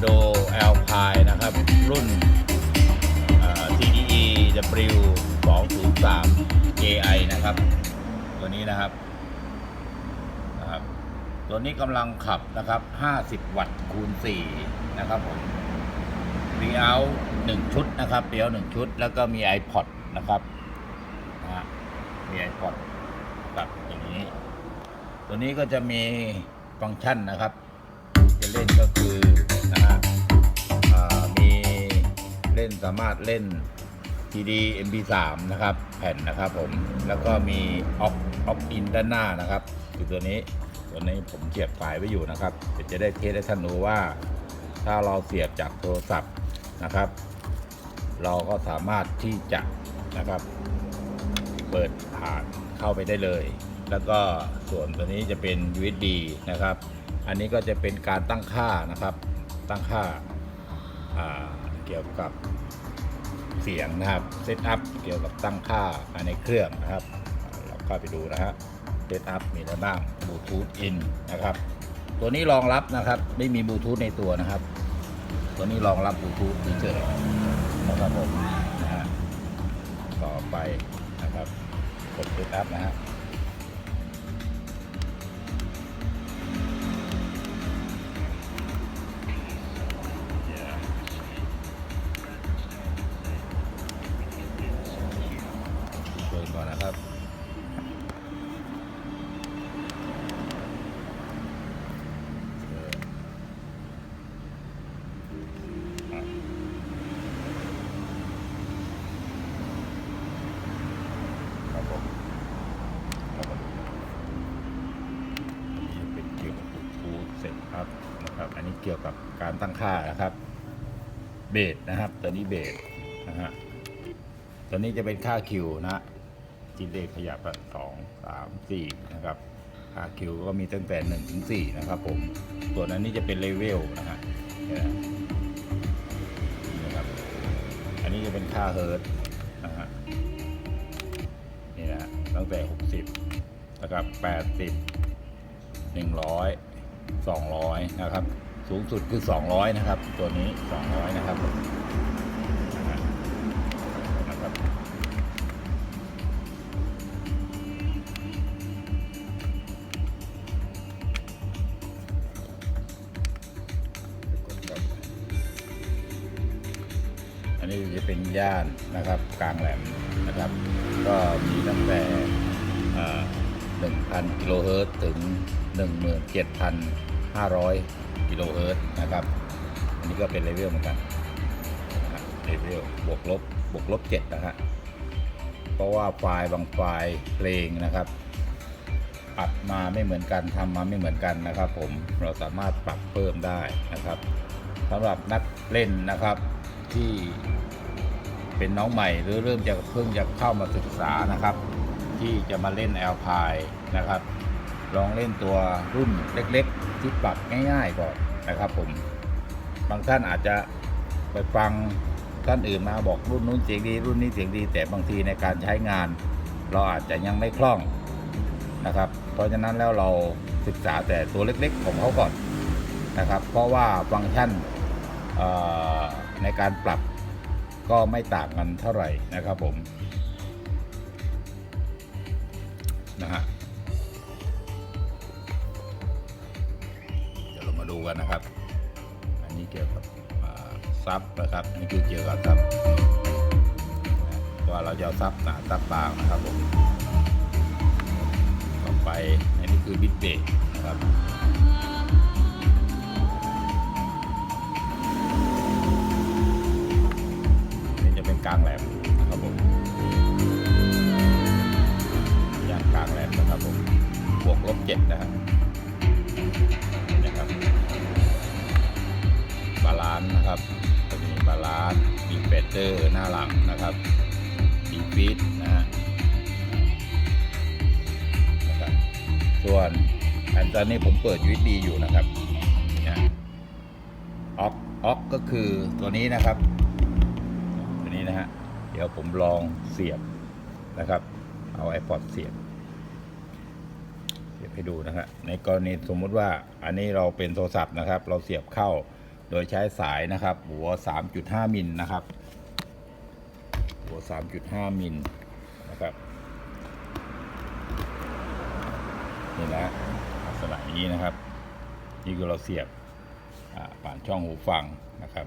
Modo Alpine นะครับ รุ่นเอ่อ TDE W 203 JI นะครับ ตัวนี้นะครับนะครับ ตัวนี้กำลังขับนะครับ 50 วัตต์คูณ 4 นะครับผม r e o หนึ่งชุดนะครับ r e o หนึ่งชุด แล้วก็มี iPod นะครับนะมี iPod กับอย่างนี้ ตัวนี้ก็จะมีฟังก์ชันนะครับ จะเล่นก็คือ เล่นสามารถเล่น CD MP3 นะครับ แผ่นนะครับผมแล้วก็มีออกออกอินด้านหน้านะครับคือตัวนี้ตัวนี้ผมเสียบสายไว้อยู่นะครับเดี๋ยวจะได้เทสให้ท่านดูว่า ถ้าเราเสียบจากโทรศัพท์นะครับ เราก็สามารถที่จะนะครับ เปิดผ่านเข้าไปได้เลย แล้วก็ส่วนตัวนี้จะเป็น USB นะครับ อันนี้ก็จะเป็นการตั้งค่านะครับ ตั้งค่า เกี่ยวกับเสียงนะครับเซตอัพเกี่ยวกับตั้งค่าภายในเครื่องนะครับ เราเข้าไปดูนะฮะเซตอัพมีอะไรบ้างบลูทูธอินนะครับ ตัวนี้รองรับนะครับ ไม่มีบลูทูธในตัวนะครับ ตัวนี้รองรับบลูทูธเฉยๆนะครับผมนะฮะต่อไปนะครับกดเซตอัพนะฮะ ตั้งค่านะครับ เบสนะครับ ตัวนี้เบสนะฮะตัวนี้จะเป็นค่าคิวนะจินเลขขยับสองสามสี่นะครับค่าคิวก็มีตั้งแต่หนึ่งถึงสี่นะครับผมส่วนอันนี้จะเป็นเลเวลนะฮะนี่นะครับ อันนี้จะเป็นค่าเฮิร์ตนะฮะนี่นะฮะตั้งแต่หกสิบนะครับแปดสิบหนึ่งร้อยสองร้อยนะครับ สูงสุดคือสองร้อยนะครับ ตัวนี้สองร้อยนะครับนะครับ อันนี้จะเป็นย่านนะครับกลางแหลมนะครับ ก็มีตั้งแต่เอ่อ1,000 กิโลเฮิรตซ์ถึง 17,500 กิโลเฮิรตซ์นะครับ อันนี้ก็เป็นเลเวลเหมือนกันเลเวลบวกลบบวกลบ7นะฮะเพราะว่าไฟล์บางไฟล์เพลงนะครับอัดมาไม่เหมือนกันทำมาไม่เหมือนกันนะครับ ผมเราสามารถปรับเพิ่มได้นะครับสำหรับนักเล่นนะครับที่เป็นน้องใหม่หรือเริ่มจะเพิ่งจะเข้ามาศึกษานะครับ ที่จะมาเล่นแอลพายนะครับ ลองเล่นตัวรุ่นเล็กๆ ที่ปรับง่ายๆก่อนนะครับผม บางท่านอาจจะไปฟังท่านอื่นมาบอกรุ่นนู้นเสียงดี รุ่นนี้เสียงดี แต่บางทีในการใช้งาน เราอาจจะยังไม่คล่องนะครับ เพราะฉะนั้นแล้วเราศึกษาแต่ตัวเล็กๆ ของเขาก่อนนะครับ เพราะว่าฟังก์ชันในการปรับก็ไม่ต่างกันเท่าไหร่นะครับผมนะฮะ วนนะครับ อันนี้เกี่ยวกับซับนะครับอันนี้คือเกี่ยวกับซับว่าเราจะเอาซับหนาซับบางนะครับผมต่อไปอันนี้คือบิดเบรกนะครับนนี้จะเป็นกลางแหลมนะครับผมยางกลางแหลมนะครับผมบวกลบเจ็ดนะครับนะครับานซ์นะครับ จะมีบาลานซ์ดีเฟเตอร์หน้าหลังนะครับดีฟีดนะฮะนะครับ ส่วนอันตอนนี้ผมเปิด USB อยู่นะครับนะออกออกก็คือตัวนี้นะครับ ตัวนี้นะฮะ เดี๋ยวผมลองเสียบนะครับ เอา iPod เสียบเสียบให้ดูนะฮะในกรณีสมมุติว่าอันนี้เราเป็นโทรศัพท์นะครับ เราเสียบเข้า โดยใช้สายนะครับ หัว 3.5 มิลนะครับ หัว 3.5 มิลนะครับ นี่นะลักษณะนี้นะครับ นี่คือเราเสียบผ่านช่องหูฟังนะครับ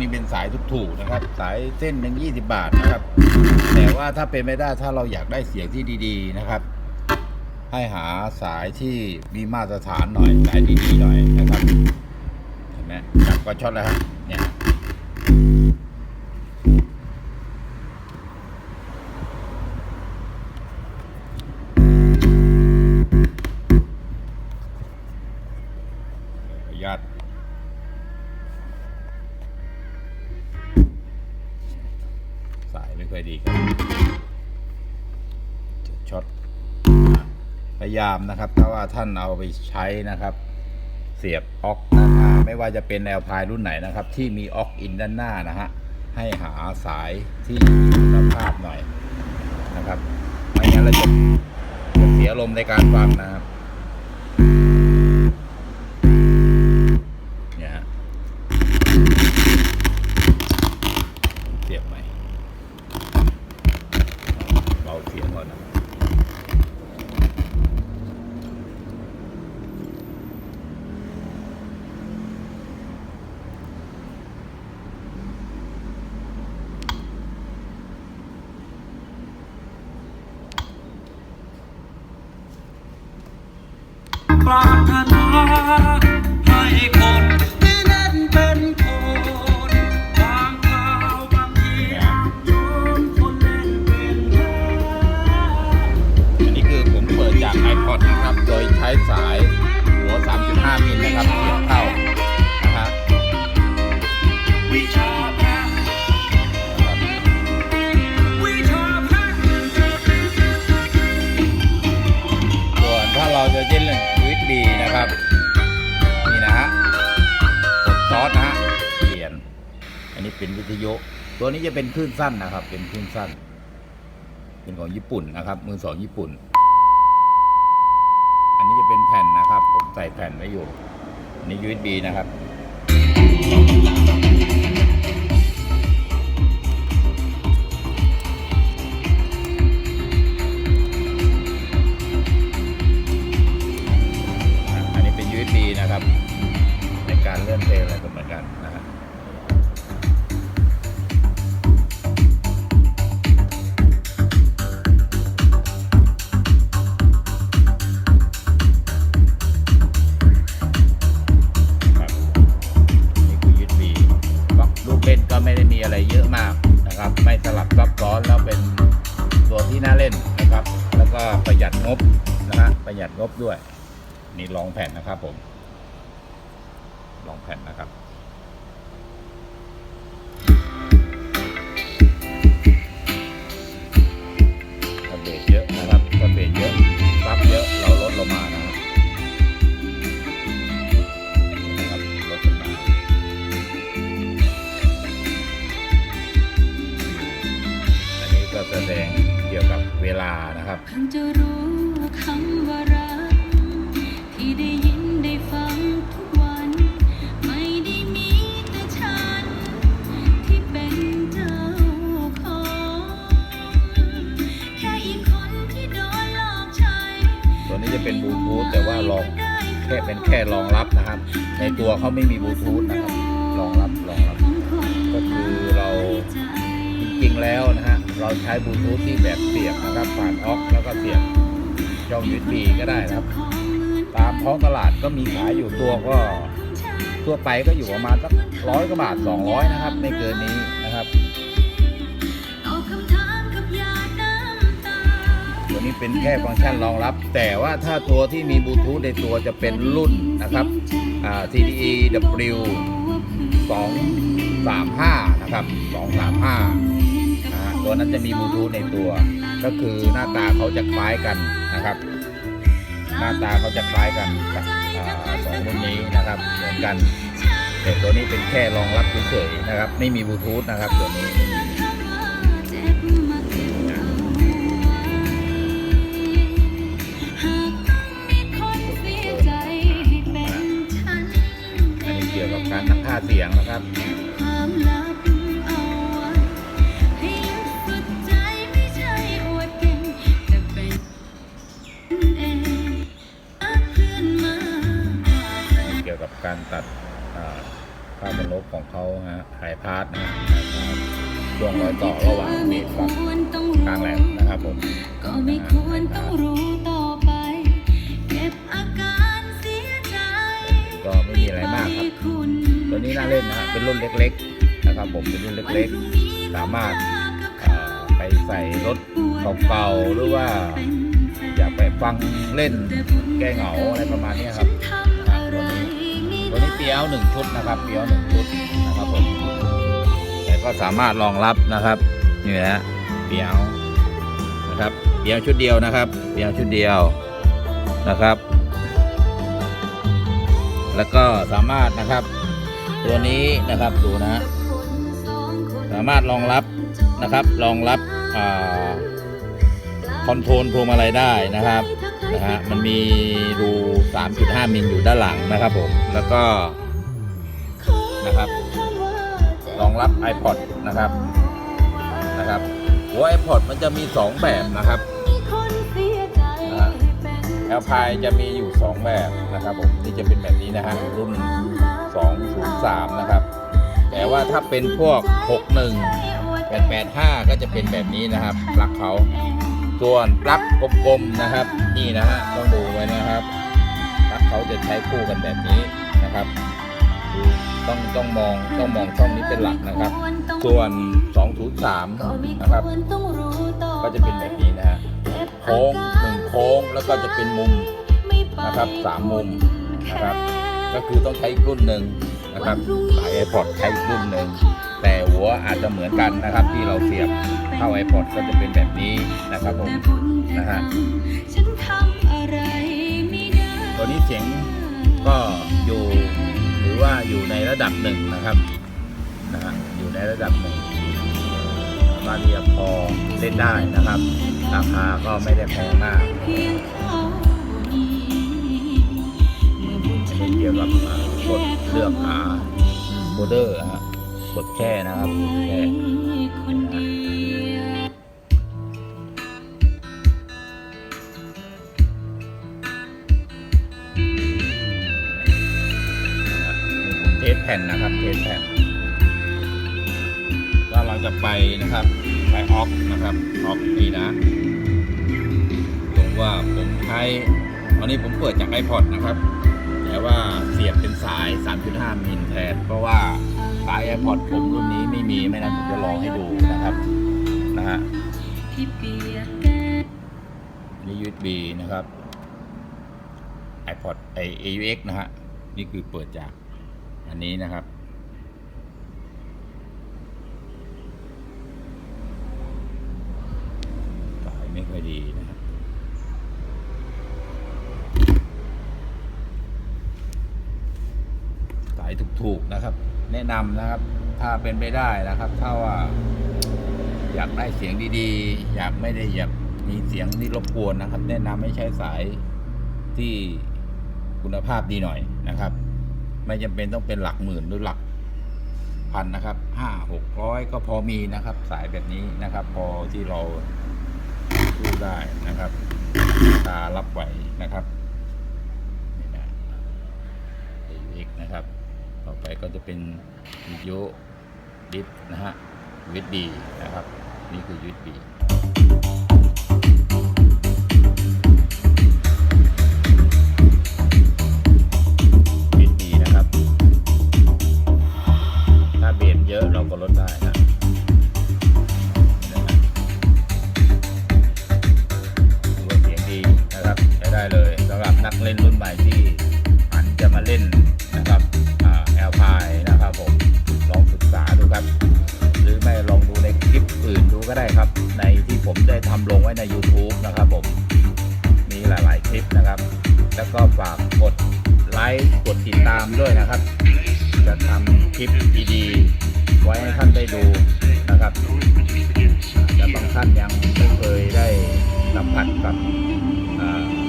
นี้เป็นสายถูกๆนะครับ สายเส้นหนึ่งยี่สิบาทนะครับ แต่ว่าถ้าเป็นไม่ได้ถ้าเราอยากได้เสียงที่ดีๆนะครับ ให้หาสายที่มีมาตรฐานหน่อยสายดีๆหน่อยนะครับเห็นไหมจับก็ช็อตแล้วครับเนี่ยญาต ยไม่ค่อยดีครับช็อตพยายามนะครับ ถ้าว่าท่านเอาไปใช้นะครับ เสียบออกด้านหน้าไม่ว่าจะเป็นแนวพายรุ่นไหนนะครับ ที่มีออกอินด้านหน้านะฮะให้หาสายที่มีคุณภาพหน่อยนะครับไม่งั้นเราจะเสียลมณ์ในการฟังนะครับ อันนี้เป็นวิทยุตัวนี้จะเป็นคลื่นสั้นนะครับ เป็นคลื่นสั้น เป็นของญี่ปุ่นนะครับ มือสองญี่ปุ่น อันนี้จะเป็นแผ่นนะครับ ผมใส่แผ่นไว้อยู่ อันนี้ USB นะครับอันนี้เป็น USB นะครับ ในการเลื่อนเพลงอะไรก็เหมือนกัน จะเป็นบลูทูธแต่ว่ารองแค่เป็นแค่รองรับนะครับ ในตัวเขาไม่มีบลูทูธนะครับรองรับรองรับ ก็คือเราจริงๆแล้วนะฮะเราใช้บลูทูธที่แบบเสียบนะครับผ่านออกแล้วก็เสียบช่อง USB ก็ได้นะครับ ตามท้องตลาดก็มีขายอยู่ตัวก็ทั่วไปก็อยู่ประมาณสักร้อยกว่าบาท 200 นะครับ ไม่เกินนี้ เป็นแค่ฟังก์ชันรองรับ แต่ว่าถ้าตัวที่มีบลูทูธในตัวจะเป็นรุ่นนะครับ TDE W 235 นะครับ 235 ตัวนั้นจะมีบลูทูธในตัว ก็คือหน้าตาเขาจะคล้ายกันนะครับ หน้าตาเขาจะคล้ายกันกับสองรุ่นนี้นะครับเหมือนกันแต่ตัวนี้เป็นแค่รองรับเฉยๆนะครับ ไม่มีบลูทูธนะครับตัวนี้ อนมาอาแฝงเกี่ยวกับการตัดอ่าภาพบนลบของเขาฮะไฮพาร์ทนะฮะช่วงรอยต่อระหว่างเมฆกับกลางแหลมนะครับผมก็ไม่ควรต้องรู้ต่อไป เก็บอาการเสียใจ ก็ไม่มีอะไรมากครับ ตัวนี้น่าเล่นนะฮะเป็นรุ่นเล็กๆนะครับผมเป็นรุ่นเล็กๆ สามารถาไปใส่รถเก่าๆหรือว่าอยากไปฟังเล่นแก้เหงาอะไรประมาณนี้ครับตัวนี้ตัวนี้เปียวหนึ่งชุดนะครับเปียวหนึ่งชุดนะครับผมแต่ก็สามารถรองรับนะครับนี่นะฮะเปียวนะครับเปียวชุดเดียวนะครับเปียวชุดเดียวนะครับ แล้วก็สามารถนะครับ ตัวนี้นะครับดูนะ สามารถรองรับนะครับรองรับอคอนโทรลพวงมาลัยได้นะครับนะฮะมันมีรู 3.5 มิลอยู่ด้านหลังนะครับผมแล้วก็นะครับรองรับ iPod นะครับนะครับหัว iPod มันจะมี 2 แบบนะครับนะฮะ a l p i n e จะมีอยู่ 2 แบบนะครับผมที่จะเป็นแบบนี้นะฮะรุ่น 203 นะครับ แต่ว่าถ้าเป็นพวก 61 885 ก็จะเป็นแบบนี้นะครับปลั๊กเขาส่วนปลั๊กกลมๆนะครับ นี่นะฮะต้องดูไว้นะครับปลั๊กเขาจะใช้คู่กันแบบนี้นะครับต้องต้องมองต้องมองช่องนี้เป็นหลักนะครับ ส่วน 203 นะครับ ก็จะเป็นแบบนี้นะฮะโค้งหนึ่งโค้งแล้วก็จะเป็นมุมนะครับสามมุมนะครับ ก็คือต้องใช้อีกรุ่นหนึ่งนะครับสาย iPod ใช้อีกรุ่นหนึ่งแต่หัวอาจจะเหมือนกันนะครับ ที่เราเสียบเข้า iPod ก็จะเป็นแบบนี้นะครับผมนะฮะฉันทำอะไรไม่ได้ตัวนี้เสียงก็อยู่หรือว่าอยู่ในระดับหนึ่งนะครับนะฮะอยู่ในระดับหนึ่งสามารถที่จะพอเล่นได้นะครับ ราคาก็ไม่ได้แพงมาก เกี่ยวกับกดเลือกหาโบเดอร์ฮะกดแค่นะครับแค่นเดียวเทสแผ่นนะครับเทสแผ่นก็เราจะไปนะครับไปออกนะครับออกนี่นะผมว่าผมใช้วันนี้ผมเปิดจาก iPod นะครับ สียบเป็นสาย 3.5 มิลแทน เพราะว่าสาย iPod ผมรุ่นนี้ไม่มี ไม่นั้นผมจะลองให้ดูนะครับ นะฮะที่ยกแก้นี่ USB นะครับ iPod ไอ AUX นะฮะ นี่คือเปิดจากอันนี้นะครับสายไม่ค่อยดีนะครับ สาย ถูกๆนะครับ แนะนำนะครับ ถ้าเป็นไปได้นะครับ ถ้าว่า อยากได้เสียงดีๆ อยากไม่ได้อยากมีเสียงที่รบกวนนะครับ แนะนำให้ใช้สายที่คุณภาพดีหน่อยนะครับ ไม่จำเป็นต้องเป็นหลักหมื่นหรือหลักพันนะครับห้าหกร้อยก็พอมีนะครับ สายแบบนี้นะครับ พอที่เราพูดได้นะครับราคารับไหวนะครับนี่นะ AUX นะครับ ต่อไปก็จะเป็นวิทยุดิฟนะฮะ USB นะครับ นี่คือ USB ค์กดติดตามด้วยนะครับ จะทำคลิปดีๆไว้ให้ท่านได้ดูนะครับแต่บางท่านยังไม่เคยได้สัมผัสกับ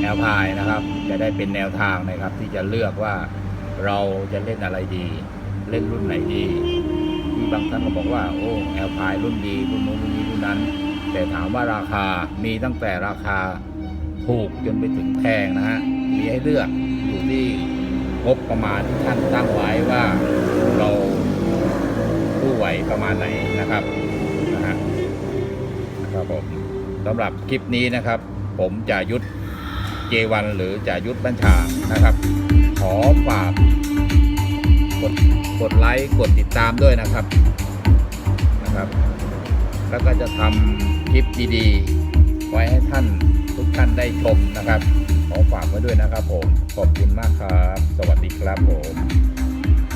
แอลพายนะครับ จะได้เป็นแนวทางนะครับ ที่จะเลือกว่าเราจะเล่นอะไรดี เล่นรุ่นไหนดีที่บางท่านก็บอกว่าโอ้แอลพายรุ่นดีรุ่นนู้นรุ่นนี้รุ่นนั้น แต่ถามว่าราคามีตั้งแต่ราคาถูกจนไปถึงแพงนะฮะมีให้เลือกอยู่ที่ งบประมาณที่ท่านตั้งไว้ว่าเราผู้ไหวประมาณไหนนะครับนะฮะครับผมสำหรับคลิปนี้นะครับ ผมจะยุทธเจวันหรือจะยุทธบัญชานะครับ ขอฝากกดกดไลค์กดติดตามด้วยนะครับนะครับ แล้วก็จะทำคลิปดีๆ ไว้ให้ท่านทุกท่านได้ชมนะครับ ขอฝากไว้ด้วยนะครับผม ขอบคุณมากครับ สวัสดีครับผม